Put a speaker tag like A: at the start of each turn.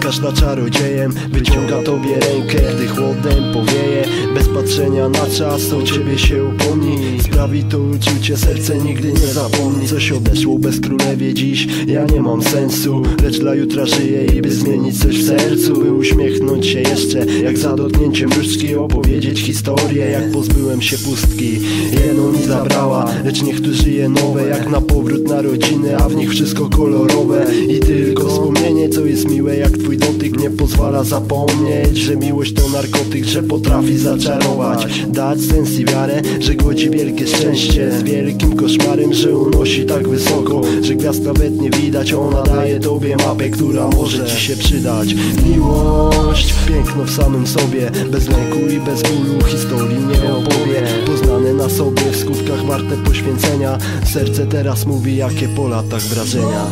A: Każda czarodziejem wyciąga tobie rękę Gdy chłodem powieje. Bez patrzenia na czas o ciebie się upomni. Sprawi to uczucie, serce nigdy nie zapomni. Coś odeszło bez królewie dziś Ja nie mam sensu. Lecz dla jutra żyję i by zmienić coś w sercu By uśmiechnąć się jeszcze. Jak za dotknięciem różdżki opowiedzieć historię. Jak pozbyłem się pustki Jedną mi zabrała. Lecz niech tu żyje nowe Jak na powrót na rodziny A w nich wszystko kolorowe. I tylko co jest miłe Jak twój dotyk nie pozwala zapomnieć Że miłość to narkotyk Że potrafi zaczarować. Dać sens i wiarę Że godzi wielkie szczęście. Z wielkim koszmarem Że unosi tak wysoko Że gwiazd nawet nie widać. Ona daje tobie mapę Która może ci się przydać. Miłość Piękno w samym sobie. Bez lęku i bez bólu Historii nie opowie. Poznane na sobie W skutkach warte poświęcenia. Serce teraz mówi jakie po latach wrażenia